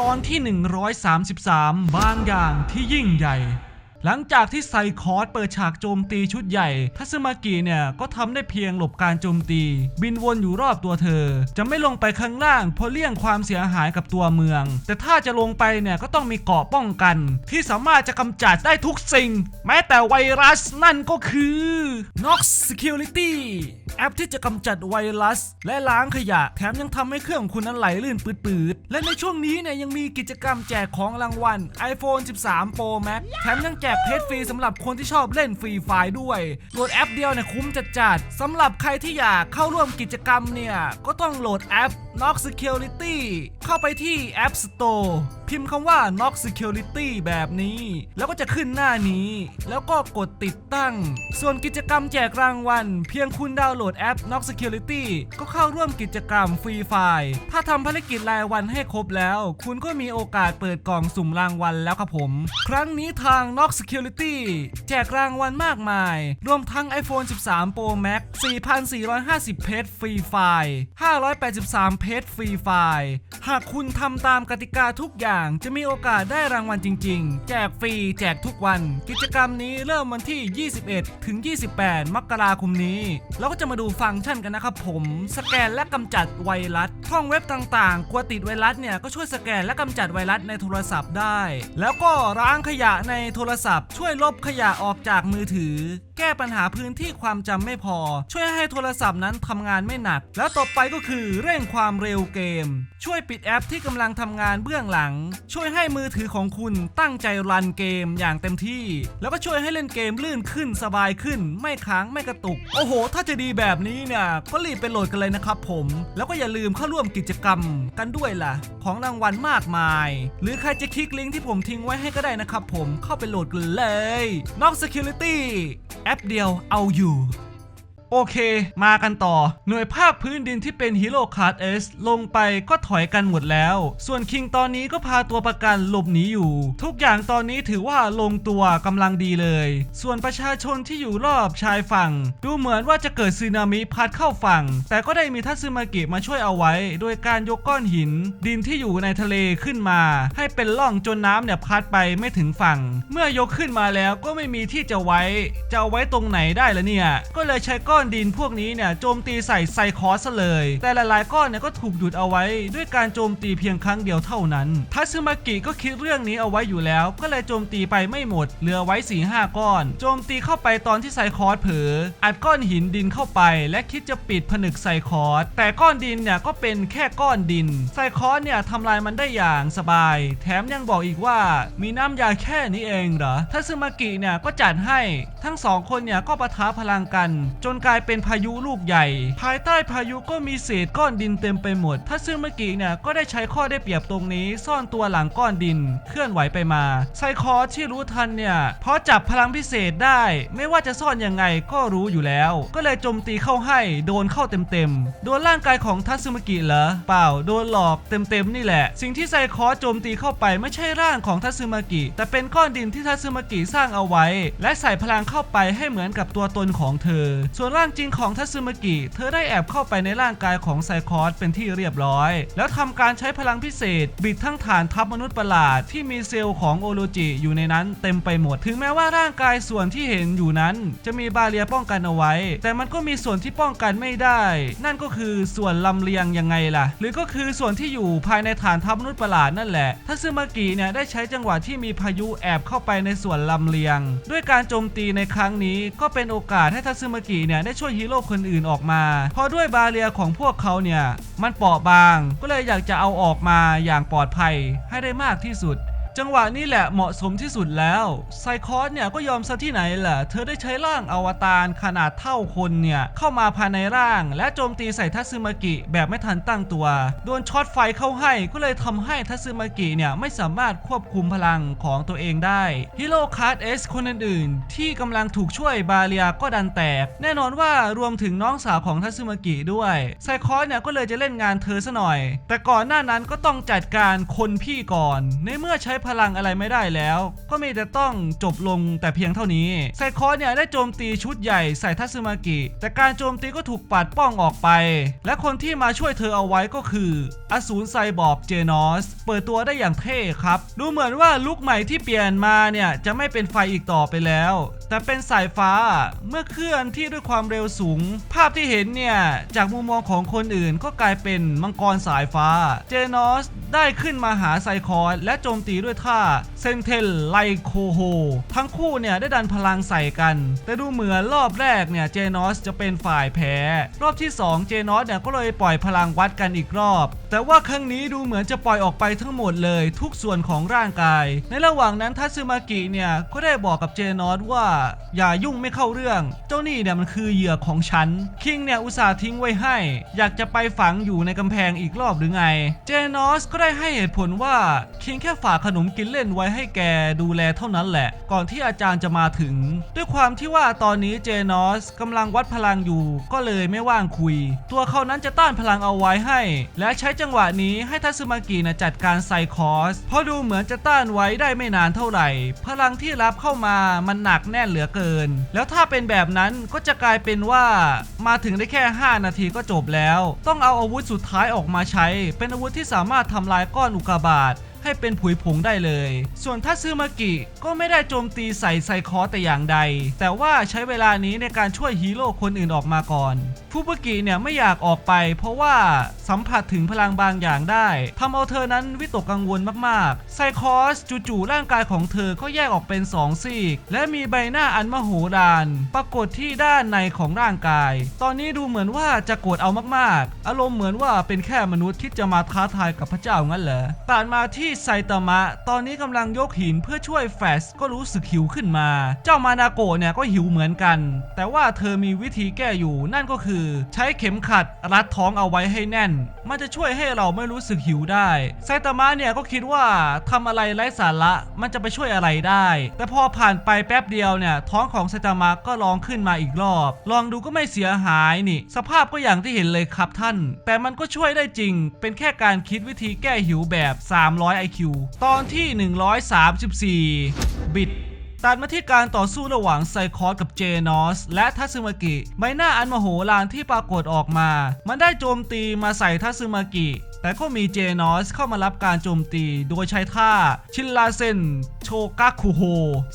ตอนที่ 133 บางอย่างที่ยิ่งใหญ่ หลังจากที่ไซคอร์สเปิดฉากโจมตีชุดใหญ่ ทัซึมากิเนี่ยก็ทำได้เพียงหลบการโจมตี บินวนอยู่รอบตัวเธอ จะไม่ลงไปข้างล่าง เพราะเลี่ยงความเสียหายกับตัวเมือง แต่ถ้าจะลงไปเนี่ยก็ต้องมีเกราะป้องกัน ที่สามารถจะกำจัดได้ทุกสิ่ง แม้แต่ไวรัสนั่นก็คือ Nox Security แอปที่จะกำจัดไวรัส และล้างขยะ แถมยังทำให้เครื่องของคุณนั้นไหลลื่นปืดๆและในช่วงนี้เนี่ยยังมีกิจกรรมแจกของรางวัล iPhone 13 Pro Max แถมยังแจกเพจฟรีสำหรับคนที่ชอบเล่นฟรีไฟล์ด้วยโหลดแอปเดียวเนี่ยคุ้มจัดๆสำหรับใครที่อยากเข้าร่วมกิจกรรมเนี่ยก็ต้องโหลดแอป Nox Security เข้าไปที่ App Store พิมพ์คำว่า Nox Security แบบนี้ แล้วก็จะขึ้นหน้านี้ แล้วก็กดติดตั้ง ส่วนกิจกรรมแจกรางวัล เพียงคุณดาวน์โหลดแอป Nox Security ก็เข้าร่วมกิจกรรมฟรีไฟล์ ถ้าทำภารกิจรายวันให้ครบแล้ว คุณก็มีโอกาสเปิดกล่องสุ่มรางวัลแล้วครับผม ครั้งนี้ทาง Nox Security แจกรางวัลมากมาย รวมทั้ง iPhone 13 Pro Max 4,450 เพจฟรีไฟล์583เพจฟรีไฟล์หากคุณทำตามกติกาทุกอย่างจะมีโอกาสได้รางวัลจริง ๆ แจกฟรีแจกทุกวัน กิจกรรมนี้เริ่มวันที่ 21 ถึง 28 มกราคมนี้ เราก็จะมาดูฟังก์ชันกันนะครับผม สแกนและกำจัดไวรัสช่องเว็บต่างๆ กลัวติดไวรัสเนี่ยก็ช่วยสแกนและกำจัดไวรัสในโทรศัพท์ได้ แล้วก็ล้างขยะในโทรศัพท์ ช่วยลบขยะออกจากมือถือแก้ปัญหาพื้นที่ความจำไม่พอ ช่วยให้โทรศัพท์นั้นทำงานไม่หนัก แล้วต่อไปก็คือเร่งความเร็วเกม ช่วยปิดแอปที่กำลังทำงานเบื้องหลัง ช่วยให้มือถือของคุณตั้งใจรันเกมอย่างเต็มที่ แล้วก็ช่วยให้เล่นเกมลื่นขึ้นสบายขึ้น ไม่ค้างไม่กระตุก โอ้โห ถ้าจะดีแบบนี้เนี่ยก็รีบไปโหลดกันเลยนะครับผม แล้วก็อย่าลืมเข้าร่วมกิจกรรมกันด้วยล่ะ ของรางวัลมากมาย หรือใครจะคลิกลิงก์ที่ผมทิ้งไว้ให้ก็ได้นะครับผมเข้าไปโหลดกันเลยนอก Security แอปเดียวเอาอยู่ โอเค มากันต่อ หน่วยภาคพื้นดินที่เป็นฮีโร่คาร์ดเอสลงไปก็ถอยกันหมดแล้ว ส่วนคิงตอนนี้ก็พาตัวประกันหลบหนีอยู่ ทุกอย่างตอนนี้ถือว่าลงตัวกำลังดีเลย ส่วนประชาชนที่อยู่รอบชายฝั่ง ดูเหมือนว่าจะเกิดสึนามิพัดเข้าฝั่ง แต่ก็ได้มีทัตสึมากิมาช่วยเอาไว้ โดยการยกก้อนหิน ดินที่อยู่ในทะเลขึ้นมา ให้เป็นร่องจนน้ำเนี่ยพัดไปไม่ถึงฝั่ง เมื่อยกขึ้นมาแล้วก็ไม่มีที่จะไว้ จะเอาไว้ตรงไหนได้ละเนี่ย ก็เลยใช้ก้อนดินพวกนี้เนี่ยโจมตีใส่ไซคอสเลย แต่หลายๆ ก้อนเนี่ยก็ถูกดูดเอาไว้ด้วยการโจมตีเพียงครั้งเดียวเท่านั้นทัตสึมากิก็คิดเรื่องนี้เอาไว้อยู่แล้ว ก็เลยโจมตีไปไม่หมด เหลือไว้4ีห้าก้อน โจมตีเข้าไปตอนที่ไซคอสเผลออัดก้อนหินดินเข้าไป และคิดจะปิดผนึกไซคอสแต่ก้อนดินเนี่ยก็เป็นแค่ก้อนดิน ไซคอสเนี่ยทำลายมันได้อย่างสบาย แถมยังบอกอีกว่ามีน้ำยาแค่นี้เองเหรอทัตสึมากิเนี่ยก็จัดให้ ทั้งสองคนเนี่ยก็ปะทะพลังกันจนกลายเป็นพายุลูกใหญ่ ภายใต้พายุก็มีเศษก้อนดินเต็มไปหมดทัตสึมากิเนี่ยก็ได้ใช้ข้อได้เปรียบตรงนี้ ซ่อนตัวหลังก้อนดิน เคลื่อนไหวไปมา ไซคอสที่รู้ทันเนี่ยเพราะจับพลังพิเศษได้ ไม่ว่าจะซ่อนยังไงก็รู้อยู่แล้ว ก็เลยโจมตีเข้าให้ โดนเข้าเต็มๆ โดนร่างกายของทัตสึมากิเหรอ เปล่า โดนหลอกเต็มๆนี่แหละ สิ่งที่ไซคอสโจมตีเข้าไปไม่ใช่ร่างของทัตสึมากิ แต่เป็นก้อนดินที่ทัตสึมากิสร้างเอาไว้ และใส่พลังเข้าไปให้เหมือนกับตัวตนของเธอ ส่วนร่างจริงของทัตสึมากิ เธอได้แอบเข้าไปในร่างกายของไซคอสเป็นที่เรียบร้อย แล้วทำการใช้พลังพิเศษ บิดทั้งฐานทัพมนุษย์ประหลาดที่มีเซลล์ของโอโรจิอยู่ในนั้นเต็มไปหมด ถึงแม้ว่าร่างกายส่วนที่เห็นอยู่นั้น จะมีบาเรียป้องกันเอาไว้ แต่มันก็มีส่วนที่ป้องกันไม่ได้ นั่นก็คือส่วนลำเลียงยังไงล่ะ หรือก็คือส่วนที่อยู่ภายในฐานทัพมนุษย์ประหลาดนั่นแหละทัตสึมากิเนี่ยได้ใช้จังหวะที่มีพายุแอบเข้าไปในส่วนลำเลียง ด้วยการโจมตีในครั้งนี้ก็เป็นโอกาสให้ทัตสึมากิเนี่ยได้ช่วยฮีโร่คนอื่นออกมาเพราะด้วยบาเรียของพวกเขาเนี่ยมันเปราะบาง ก็เลยอยากจะเอาออกมาอย่างปลอดภัยให้ได้มากที่สุด จังหวะนี้แหละเหมาะสมที่สุดแล้วไซคอสเนี่ยก็ยอมซะที่ไหนล่ะเธอได้ใช้ร่างอวตารขนาดเท่าคนเนี่ยเข้ามาภายในร่าง และโจมตีใส่ทัตสึมากิแบบไม่ทันตั้งตัว โดนช็อตไฟเข้าให้ก็เลยทำให้ทัตสึมากิเนี่ยไม่สามารถควบคุมพลังของตัวเองได้ฮีโร่คาร์ดเอสคนอื่นๆที่กำลังถูกช่วยบาเรียก็ดันแตก แน่นอนว่ารวมถึงน้องสาวของทัตสึมากิด้วยไซคอสเนี่ยก็เลยจะเล่นงานเธอซะหน่อย แต่ก่อนหน้านั้นก็ต้องจัดการคนพี่ก่อน ในเมื่อใช้พลังอะไรไม่ได้แล้ว ก็มีแต่ต้องจบลงแต่เพียงเท่านี้ไซคอสเนี่ยได้โจมตีชุดใหญ่ใส่ทัสึมากิ แต่การโจมตีก็ถูกปัดป้องออกไป และคนที่มาช่วยเธอเอาไว้ก็คือ อสูรไซบอร์กเจนอส เปิดตัวได้อย่างเท่ครับ ดูเหมือนว่าลุกใหม่ที่เปลี่ยนมาเนี่ยจะไม่เป็นไฟอีกต่อไปแล้ว แต่เป็นสายฟ้าเมื่อเคลื่อนที่ด้วยความเร็วสูง ภาพที่เห็นเนี่ย จากมุมมองของคนอื่นก็กลายเป็นมังกรสายฟ้า เจนอสได้ขึ้นมาหาไซคอสและโจมตีด้วยท่าเซนเทลไลโคโฮทั้งคู่เนี่ยได้ดันพลังใส่กัน แต่ดูเหมือนรอบแรกเนี่ยเจนอสจะเป็นฝ่ายแพ้ รอบที่ 2 เจนอสเนี่ยก็เลยปล่อยพลังวัดกันอีกรอบ แต่ว่าครั้งนี้ดูเหมือนจะปล่อยออกไปทั้งหมดเลยทุกส่วนของร่างกาย ในระหว่างนั้นทัตสึมากิเนี่ยก็ได้บอกกับเจนอสว่าอย่ายุ่งไม่เข้าเรื่อง เจ้านี่เนี่ยมันคือเหยื่อของฉัน คิงเนี่ยอุตส่าห์ทิ้งไว้ให้ อยากจะไปฝังอยู่ในกำแพงอีกรอบหรือไง เจนอสก็ได้ให้เหตุผลว่าคิงแค่ฝากขนมกินเล่นไว้ให้แกดูแลเท่านั้นแหละ ก่อนที่อาจารย์จะมาถึง ด้วยความที่ว่าตอนนี้เจนอสกำลังวัดพลังอยู่ ก็เลยไม่ว่างคุย ตัวเขานั้นจะต้านพลังเอาไว้ให้ และใช้จังหวะนี้ให้ทัสึมากินะจัดการไซคอสเพราะดูเหมือนจะต้านไว้ได้ไม่นานเท่าไหร่ พลังที่รับเข้ามามันหนักแน่นเหลือเกิน แล้วถ้าเป็นแบบนั้นก็จะกลายเป็นว่ามาถึงได้แค่ 5 นาทีก็จบแล้ว ต้องเอาอาวุธสุดท้ายออกมาใช้ เป็นอาวุธที่สามารถทำลายก้อนอุกกาบาตให้เป็นผุยผงได้เลย ส่วนทัซึมากิก็ไม่ได้โจมตีใส่ไซคอแต่อย่างใด แต่ว่าใช้เวลานี้ในการช่วยฮีโร่คนอื่นออกมาก่อน ฟูบุกิเนี่ยไม่อยากออกไป เพราะว่าสัมผัสถึงพลังบางอย่างได้ทำเอาเธอนั้นวิตกกังวลมากๆไซคอสจู่ๆร่างกายของเธอก็แยกออกเป็นสองซีก และมีใบหน้าอันมโหฬารปรากฏที่ด้านในของร่างกาย ตอนนี้ดูเหมือนว่าจะโกรธเอามากๆ อารมณ์เหมือนว่าเป็นแค่มนุษย์ที่จะมาท้าทายกับพระเจ้างั้นเหรอตัดมาที่ไซตามะ ตอนนี้กำลังยกหินเพื่อช่วยแฟสก็รู้สึกหิวขึ้นมา เจ้ามานาโกะเนี่ยก็หิวเหมือนกัน แต่ว่าเธอมีวิธีแก้อยู่นั่นก็คือใช้เข็มขัดรัดท้องเอาไว้ให้แน่น มันจะช่วยให้เราไม่รู้สึกหิวได้ไซตามะเนี่ยก็คิดว่าทำอะไรไร้สาระมันจะไปช่วยอะไรได้ แต่พอผ่านไปแป๊บเดียวเนี่ยท้องของไซตามะก็ร้องขึ้นมาอีกรอบ ลองดูก็ไม่เสียหายนี่ สภาพก็อย่างที่เห็นเลยครับท่าน แต่มันก็ช่วยได้จริง เป็นแค่การคิดวิธีแก้หิวแบบ 300 IQ ตอนที่ 134 บิด ตัดมาที่การต่อสู้ระหว่างไซคอสกับเจนอสและทัซึมากิใบหน้าอันมโหฬารที่ปรากฏออกมา มันได้โจมตีมาใส่ทัซึมากิ แต่ก็มีเจนอสเข้ามารับการโจมตี โดยใช้ท่าชินลาเซนโชกาคุโฮ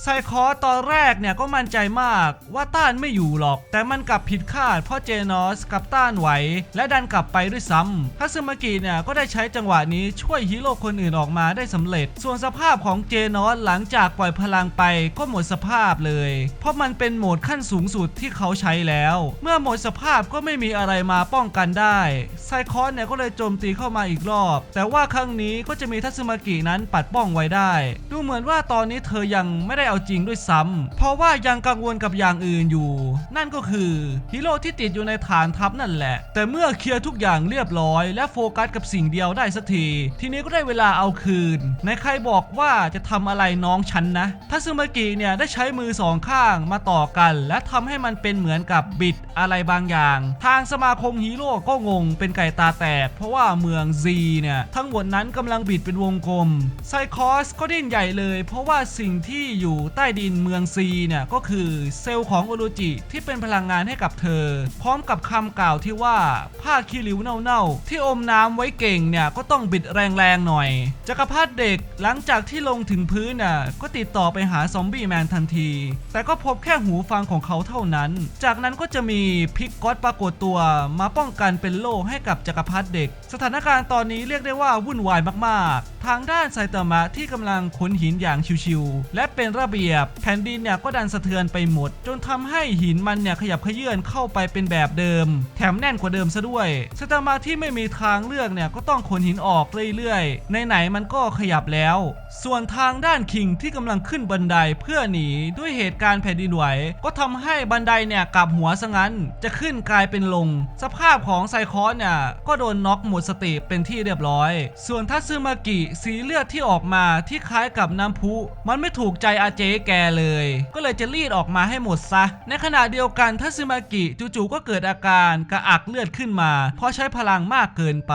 ไซคอสตอนแรกเนี่ยก็มั่นใจมากว่าต้านไม่อยู่หรอก แต่มันกลับผิดคาดเพราะเจนอสกลับต้านไหว และดันกลับไปด้วยซ้ำทัซึมากิเนี่ยก็ได้ใช้จังหวะนี้ช่วยฮีโร่คนอื่นออกมาได้สำเร็จ ส่วนสภาพของเจนอสหลังจากปล่อยพลังไปก็หมดสภาพเลย เพราะมันเป็นโหมดขั้นสูงสุดที่เขาใช้แล้ว เมื่อหมดสภาพก็ไม่มีอะไรมาป้องกันได้ไซคอนเนี่ยก็เลยโจมตีเข้ามาอีกรอบ แต่ว่าครั้งนี้ก็จะมีทัซึมากินั้นปัดป้องไว้ได้ ดูเหมือนว่าตอนนี้เธอยังไม่ได้เอาจริงด้วยซ้ำเพราะว่ายังกังวลกับอย่างอื่นอยู่ นั่นก็คือฮีโร่ที่ติดอยู่ในฐานทัพนั่นแหละ แต่เมื่อเคลียร์ทุกอย่างเรียบร้อย และโฟกัสกับสิ่งเดียวได้สักที ทีนี้ก็ได้เวลาเอาคืนในใครบอกว่าจะทำอะไรน้องฉันนะทัซึมากิเนี่ยได้ใช้มือสองข้างมาต่อกัน และทำให้มันเป็นเหมือนกับบิดอะไรบางอย่าง ทางสมาคมฮีโร่ก็งงเป็นไก่ตาแตก เพราะว่าเมือง Z เนี่ยทั้งหมดนั้นกำลังบิดเป็นวงกลมไซคอสก็ดิ้นใหญ่เลย เพราะว่าสิ่งที่อยู่ใต้ดินเมือง Z เนี่ยก็คือเซลล์ของโอโรจิที่เป็นพลังงานให้กับเธอ พร้อมกับคำกล่าวที่ว่าผ้าคีริวเน่าๆ ที่อมน้ำไว้เก่งเนี่ยก็ต้องบิดแรงๆหน่อยจักรพรรดิเด็กหลังจากที่ลงถึงพื้นน่ะก็ติดต่อไปหาซอมบี้แมนทันที แต่ก็พบแค่หูฟังของเขาเท่านั้น จากนั้นก็จะมีพิกก็อตปรากฏตัวมาป้องกันเป็นโล่ให้กับจักรพรรดิเด็ก สถานการณ์ตอนนี้เรียกได้ว่าวุ่นวายมากๆทางด้านไซตามะที่กำลังขนหินอย่างชิวๆและเป็นระเบียบ แผ่นดินเนี่ยก็ดันสะเทือนไปหมด จนทำให้หินมันเนี่ยขยับเขยื่อนเข้าไปเป็นแบบเดิม แถมแน่นกว่าเดิมซะด้วยไซตามะที่ไม่มีทางเลือกเนี่ยก็ต้องขนหินออกเรื่อยๆ ในไหนมันก็ขยับแล้ว ส่วนทางด้านคิงที่กำลังขึ้นบันไดเพื่อหนีด้วยเหตุการณ์แผ่นดินไหว ก็ทำให้บันไดเนี่ยกลับหัวซะงั้น จะขึ้นกลายเป็นลง สภาพของไซคอนเนี่ยก็โดนน็อกหมดดสติเป็นที่เรียบร้อย ส่วนทัตซึมากิสีเลือดที่ออกมาที่คล้ายกับน้ำพุ มันไม่ถูกใจอาเจแกเลย ก็เลยจะรีดออกมาให้หมดซะ ในขณะเดียวกันทัตซึมากิจู่ๆก็เกิดอาการกระอักเลือดขึ้นมา เพราะใช้พลังมากเกินไป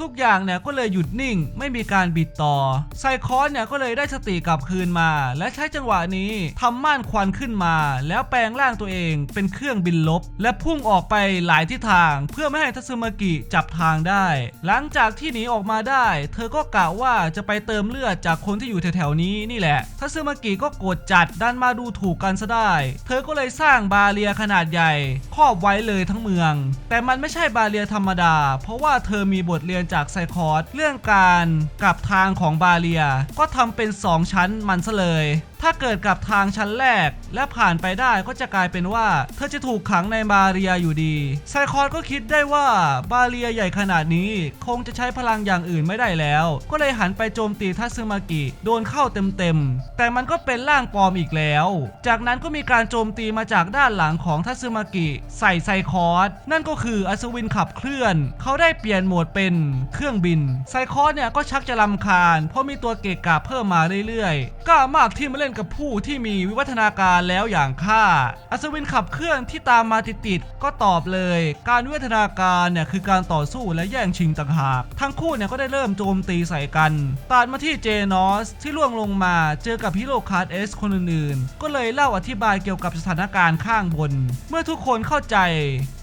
ทุกอย่างเนี่ยก็เลยหยุดนิ่ง ไม่มีการบิดต่อ ไซคอนเนี่ยก็เลยได้สติกลับคืนมา และใช้จังหวะนี้ทำม่านควันขึ้นมา แล้วแปลงร่างตัวเองเป็นเครื่องบินลบ และพุ่งออกไปหลายทิศทาง เพื่อไม่ให้ทัตสึมากิจับทางได้ หลังจากที่หนีออกมาได้ เธอก็กะว่าจะไปเติมเลือดจากคนที่อยู่แถวๆนี้นี่แหละทัตสึมากิก็โกรธจัดดันมาดูถูกกันซะได้ เธอก็เลยสร้างบาเรียขนาดใหญ่ ครอบไว้เลยทั้งเมือง แต่มันไม่ใช่บาเรียธรรมดา เพราะว่าเธอมีบทเรียนจากไซคอร์สเรื่องการกลับทางของบาเรีย ก็ทำเป็น 2 ชั้นมันซะเลย ถ้าเกิดกับทางชั้นแรก และผ่านไปได้ก็จะกลายเป็นว่า เธอจะถูกขังในบาเรียอยู่ดีไซคอนก็คิดได้ว่าบาเรียใหญ่ขนาดนี้ คงจะใช้พลังอย่างอื่นไม่ได้แล้ว ก็เลยหันไปโจมตีทัตซึมากิโดนเข้าเต็มๆ แต่มันก็เป็นร่างปลอมอีกแล้ว จากนั้นก็มีการโจมตีมาจากด้านหลังของทัตซึมากิ ใส่ไซคอร์สนั่นก็คืออัศวินขับเคลื่อน เขาได้เปลี่ยนโหมดเป็นเครื่องบินไซคอร์สเนี่ยก็ชักจะลำคาญ เพราะมีตัวเกะกะเพิ่มมาเรื่อยๆกล้ามากที่มาเล่นกับผู้ที่มีวิวัฒนาการแล้วอย่างข้า อัศวินขับเคลื่อนที่ตามมาติดๆก็ตอบเลย การวิวัฒนาการเนี่ยคือการต่อสู้และแย่งชิงต่างหาก ทั้งคู่เนี่ยก็ได้เริ่มโจมตีใส่กันตัดมาที่เจนอสที่ล่วงลงมาเจอกับฮิโรคาร์ดเอสคนอื่นๆ ก็เลยเล่าอธิบายเกี่ยวกับสถานการณ์ข้างบน เมื่อทุกคนเข้าใจ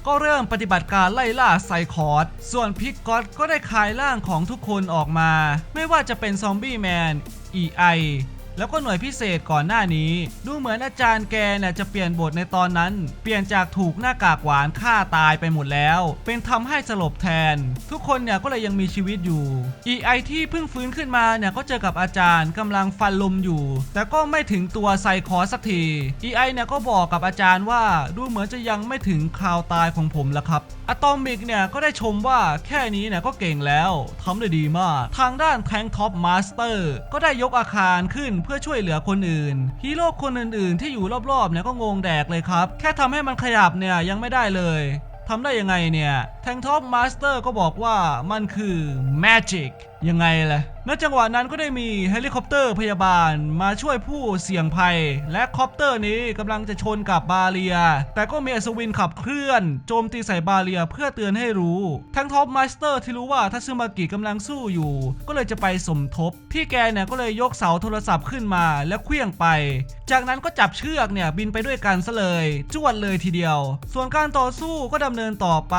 ก็เริ่มปฏิบัติการไล่ล่าไซคอร์สส่วนพิกก็อตก็ได้คลายร่างของทุกคนออกมา ไม่ว่าจะเป็นซอมบี้แมน EI แล้วก็หน่วยพิเศษก่อนหน้านี้ ดูเหมือนอาจารย์แกเนี่ยจะเปลี่ยนบทในตอนนั้น เปลี่ยนจากถูกหน้ากากหวานฆ่าตายไปหมดแล้ว เป็นทำให้สลบแทน ทุกคนเนี่ยก็เลยยังมีชีวิตอยู่ EI ที่เพิ่งฟื้นขึ้นมาเนี่ยก็เจอกับอาจารย์กำลังฟันลมอยู่ แต่ก็ไม่ถึงตัวไซคอสักที EI เนี่ยก็บอกกับอาจารย์ว่าดูเหมือนจะยังไม่ถึงคราวตายของผมแล้วครับอะตอมิกเนี่ยก็ได้ชมว่าแค่นี้เนี่ยก็เก่งแล้วทำได้ดีมาก ทางด้านแทงท็อปมาสเตอร์ก็ได้ยกอาคารขึ้นเพื่อช่วยเหลือคนอื่นฮีโร่คนอื่นๆ ที่อยู่รอบๆเนี่ยก็งงแดกเลยครับ แค่ทำให้มันขยับเนี่ยยังไม่ได้เลยทำได้ยังไงเนี่ย แทงท็อปมาสเตอร์ก็บอกว่ามันคือ Magic ยังไงล่ะณจังหวะนั้นก็ได้มีเฮลิคอปเตอร์พยาบาลมาช่วยผู้เสี่ยงภัย และคอปเตอร์นี้กำลังจะชนกับบาเรีย แต่ก็มีอัศวินขับเคลื่อน โจมตีใส่บาเรียเพื่อเตือนให้รู้ ทั้งท็อปมาสเตอร์ที่รู้ว่าทัตซึมากิกำลังสู้อยู่ ก็เลยจะไปสมทบ พี่แกเนี่ยก็เลยยกเสาโทรศัพท์ขึ้นมาแล้วเคลื่องไป จากนั้นก็จับเชือกเนี่ยบินไปด้วยกันซะเลยจวดเลยทีเดียว ส่วนการต่อสู้ก็ดำเนินต่อไป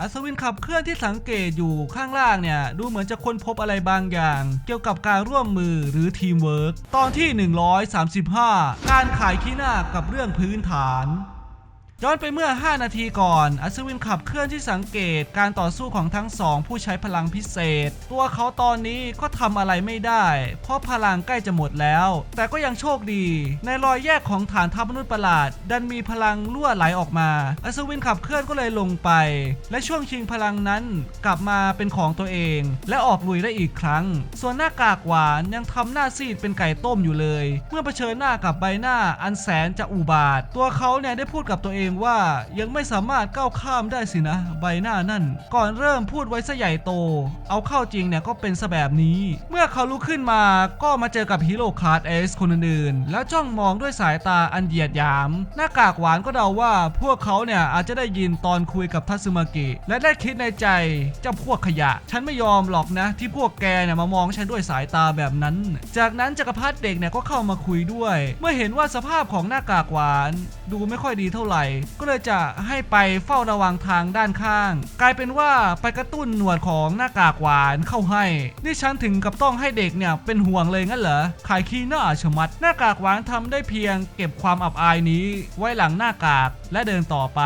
อัศวินขับเคลื่อนที่สังเกตอยู่ข้างล่างเนี่ยดูเหมือนจะค้นพบอะไรบางอย่าง เกี่ยวกับการร่วมมือหรือทีมเวิร์กตอนที่ 135 การขายขี้หน้ากับเรื่องพื้นฐาน ย้อนไปเมื่อ 5 นาทีก่อน อัศวินขับเคลื่อนที่สังเกตการต่อสู้ของทั้งสองผู้ใช้พลังพิเศษ ตัวเขาตอนนี้ก็ทำอะไรไม่ได้ เพราะพลังใกล้จะหมดแล้ว แต่ก็ยังโชคดี ในรอยแยกของฐานทัพมนุษย์ประหลาด ดันมีพลังรั่วไหลออกมา อัศวินขับเคลื่อนก็เลยลงไป และช่วงชิงพลังนั้นกลับมาเป็นของตัวเอง และออกลุยได้อีกครั้ง ส่วนหน้ากากหวานยังทำหน้าซีดเป็นไก่ต้มอยู่เลย เมื่อเผชิญหน้ากับใบหน้าอันแสนจะอุบาท ตัวเขาเนี่ยได้พูดกับตัวเองว่ายังไม่สามารถก้าวข้ามได้สินะ ใบหน้านั่น ก่อนเริ่มพูดไว้ซะใหญ่โต เอาเข้าจริงเนี่ยก็เป็นซะแบบนี้ เมื่อเขาลุกขึ้นมาก็มาเจอกับฮีโร่คาร์ดเอสคนอื่นๆ แล้วจ้องมองด้วยสายตาอันเหยียดหยาม หน้ากากหวานก็เดาว่าพวกเขาเนี่ยอาจจะได้ยินตอนคุยกับทัตสึมากิและได้คิดในใจเจ้าพวกขยะ ฉันไม่ยอมหรอกนะ ที่พวกแกเนี่ยมามองฉันด้วยสายตาแบบนั้น จากนั้นจักรพรรดิเด็กเนี่ยก็เข้ามาคุยด้วย เมื่อเห็นว่าสภาพของหน้ากากหวาน ดูไม่ค่อยดีเท่าไหร่ก็เลยจะให้ไปเฝ้าระวังทางด้านข้าง กลายเป็นว่าไปกระตุ้นหนวดของหน้ากากหวานเข้าให้ นี่ฉันถึงกับต้องให้เด็กเนี่ยเป็นห่วงเลยงั้นเหรอ ขายขี้หน้าชะมัด หน้ากากหวานทำได้เพียง เก็บความอับอายนี้ไว้หลังหน้ากาก และเดินต่อไป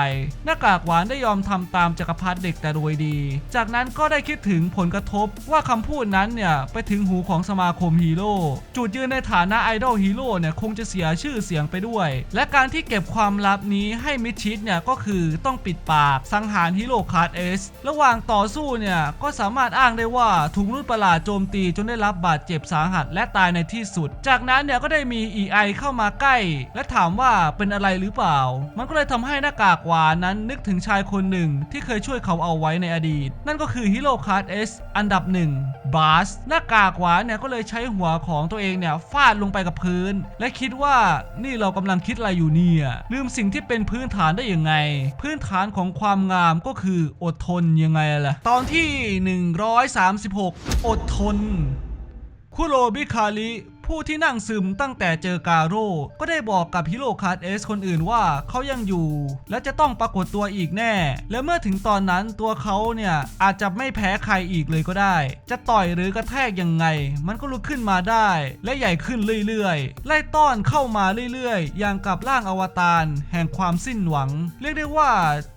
หน้ากากหวานได้ยอมทำตามจักรพรรดิเด็กแต่โดยดี จากนั้นก็ได้คิดถึงผลกระทบว่าคำพูดนั้นเนี่ยไปถึงหูของสมาคมฮีโร่จุดยืนในฐานะไอดอลฮีโร่เนี่ยคงจะเสียชื่อเสียงไปด้วย และการที่เก็บความลับนี้ให้มิชิดเนี่ยก็คือต้องปิดปากสังหารฮีโร่คาร์ดเอสระหว่างต่อสู้เนี่ยก็สามารถอ้างได้ว่าถูกมนุษย์ประหลาดโจมตีจนได้รับบาดเจ็บสาหัสและตายในที่สุด จากนั้นเนี่ยก็ได้มี EI เข้ามาใกล้ และถามว่าเป็นอะไรหรือเปล่า มันก็เลยททำให้หน้ากากหวานนั้นนึกถึงชายคนหนึ่งที่เคยช่วยเขาเอาไว้ในอดีต นั่นก็คือฮีโร่คาร์ดเอสอันดับหนึ่งบาสหน้ากากหวานเนี่ยก็เลยใช้หัวของตัวเองเนี่ยฟาดลงไปกับพื้น และคิดว่านี่เรากำลังคิดอะไรอยู่เนี่ยลืมสิ่งที่เป็นพื้นฐานได้ยังไง พื้นฐานของความงามก็คืออดทนยังไงล่ะตอนที่ 136 อดทนคุโรบิคาริ ผู้ที่นั่งซึมตั้งแต่เจอกาโร่ก็ได้บอกกับฮิโร่คาร์เอสคนอื่นว่าเขายังอยู่ และจะต้องปรากฏตัวอีกแน่ และเมื่อถึงตอนนั้นตัวเขาเนี่ย อาจจะไม่แพ้ใครอีกเลยก็ได้ จะต่อยหรือกระแทกยังไง มันก็ลุกขึ้นมาได้ และใหญ่ขึ้นเรื่อยๆ ไล่ต้อนเข้ามาเรื่อยๆ อย่างกับร่างอวตารแห่งความสิ้นหวัง เรียกได้ว่า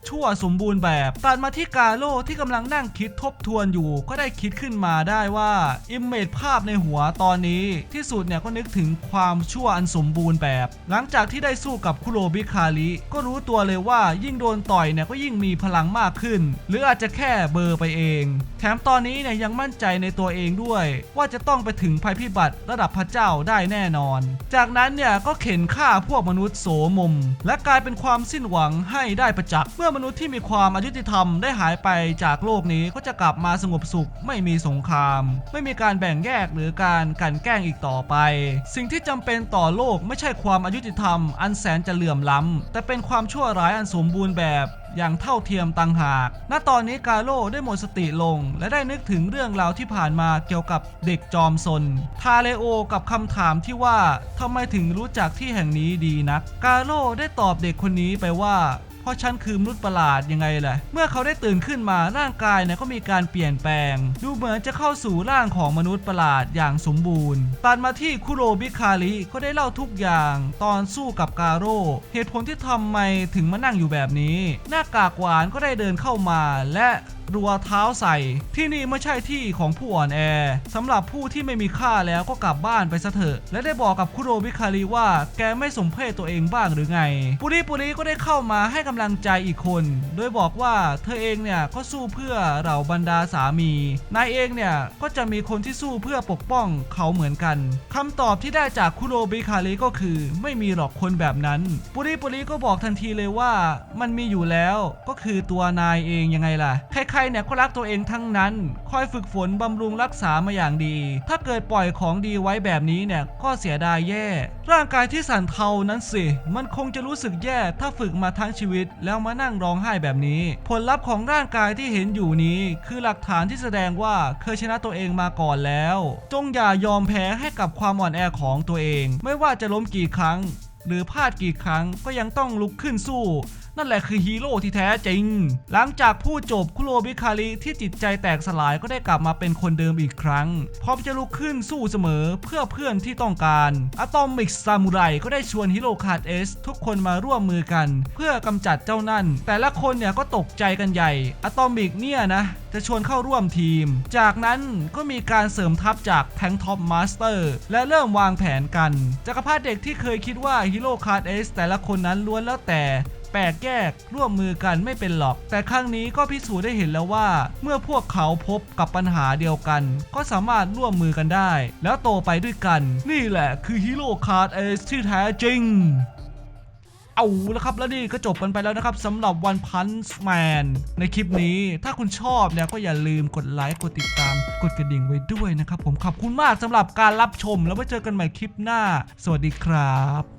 ชั่วสมบูรณ์แบบตัดมาที่กาโร่ที่กำลังนั่งคิดทบทวนอยู่ ก็ได้คิดขึ้นมาได้ว่าอิมเมจภาพในหัวตอนนี้ที่สุดเนี่ยก็นึกถึงความชั่วอันสมบูรณ์แบบ หลังจากที่ได้สู้กับคุโรบิคาริก็รู้ตัวเลยว่ายิ่งโดนต่อยเนี่ยก็ยิ่งมีพลังมากขึ้น หรืออาจจะแค่เบอร์ไปเอง แถมตอนนี้เนี่ยยังมั่นใจในตัวเองด้วย ว่าจะต้องไปถึงภัยพิบัติระดับพระเจ้าได้แน่นอน จากนั้นเนี่ยก็เข็นฆ่าพวกมนุษย์โสมม และกลายเป็นความสิ้นหวังให้ได้ประจักษ์เมื่อมนุษย์ที่มีความอายุติธรรมได้หายไปจากโลกนี้ก็จะกลับมาสงบสุข ไม่มีสงคราม ไม่มีการแบ่งแยกหรือการกันแกล้งอีกต่อไปสิ่งที่จำเป็นต่อโลกไม่ใช่ความอายุติธรรม อันแสนจะเหลื่อมล้ำแต่เป็นความชั่วร้ายอันสมบูรณ์แบบอย่างเท่าเทียมต่างหาก ณ ตอนนี้กาโร่ได้หมดสติลง และได้นึกถึงเรื่องราวที่ผ่านมาเกี่ยวกับเด็กจอมซน ทาเลโอกับคำถามที่ว่าทำไมถึงรู้จักที่แห่งนี้ดีนัก กาโร่ได้ตอบเด็กคนนี้ไปว่า ราะฉันคือมนุษย์ประหลาดยังไงล่ะ เมื่อเขาได้ตื่นขึ้นมาร่างกายเนี่ยก็มีการเปลี่ยนแปลง ดูเหมือนจะเข้าสู่ร่างของมนุษย์ประหลาดอย่างสมบูรณ์ตัดมาที่คุโรบิคาริก็ได้เล่าทุกอย่าง ตอนสู้กับกาโร่ เหตุผลที่ทำไมถึงมานั่งอยู่แบบนี้ หน้ากากหวานก็ได้เดินเข้ามาและ รัวเท้าใส่ ที่นี่ไม่ใช่ที่ของผู้อ่อนแอสำหรับผู้ที่ไม่มีค่าแล้วก็กลับบ้านไปซะเถอะ และได้บอกกับคุโรบิคาริว่าแกไม่สมเพศตัวเองบ้างหรือไง ปุริปุริก็ได้เข้ามาให้กำลังใจอีกคน โดยบอกว่าเธอเองเนี่ยก็สู้เพื่อเราบรรดาสามี นายเองเนี่ยก็จะมีคนที่สู้เพื่อปกป้องเขาเหมือนกันคำตอบที่ได้จากคุโรบิคาริก็คือ ไม่มีหรอกคนแบบนั้นปุริปุริก็บอกทันทีเลยว่า มันมีอยู่แล้วก็คือตัวนายเองยังไงล่ะใครๆเนี่ยก็รักตัวเองทั้งนั้น คอยฝึกฝนบำรุงรักษามาอย่างดี ถ้าเกิดปล่อยของดีไว้แบบนี้เนี่ยก็เสียดายแย่ ร่างกายที่สั่นเทานั้นสิ มันคงจะรู้สึกแย่ ถ้าฝึกมาทั้งชีวิต แล้วมานั่งร้องไห้แบบนี้ ผลลัพธ์ของร่างกายที่เห็นอยู่นี้ คือหลักฐานที่แสดงว่าเคยชนะตัวเองมาก่อนแล้ว จงอย่ายอมแพ้ให้กับความอ่อนแอของตัวเอง ไม่ว่าจะล้มกี่ครั้ง หรือพลาดกี่ครั้งก็ยังต้องลุกขึ้นสู้ นั่นแหละคือฮีโร่ที่แท้จริง หลังจากพูดจบคุโรบิคาริที่จิตใจแตกสลายก็ได้กลับมาเป็นคนเดิมอีกครั้ง พร้อมจะลุกขึ้นสู้เสมอเพื่อเพื่อนที่ต้องการอะตอมิกซามูไรก็ได้ชวนฮิโร่คาร์ดเอสทุกคนมาร่วมมือกัน เพื่อกำจัดเจ้านั่น แต่ละคนเนี่ยก็ตกใจกันใหญ่อะตอมิกเนี่ยนะจะชวนเข้าร่วมทีม จากนั้นก็มีการเสริมทัพจากแทงท็อปมาสเตอร์และเริ่มวางแผนกัน จักรพรรดิเด็กที่เคยคิดว่าฮีโร่คาร์ดเอสแต่ละคนนั้นล้วนแล้วแต่ แปลกแยก ร่วมมือกันไม่เป็นหรอก แต่ครั้งนี้ก็พิสูจน์ได้เห็นแล้วว่า เมื่อพวกเขาพบกับปัญหาเดียวกัน ก็สามารถร่วมมือกันได้ แล้วโตไปด้วยกัน นี่แหละคือฮีโร่คาร์ดเอสที่แท้จริงเอาละครับแล้วนี่ก็จบกันไปแล้วนะครับสำหรับ One Punch Man ในคลิปนี้ถ้าคุณชอบเนี่ยก็อย่าลืมกดไลค์กดติดตาม กดกระดิ่งไว้ด้วยนะครับผมขอบคุณมากสำหรับการรับชมแล้วไว้เจอกันใหม่คลิปหน้า สวัสดีครับ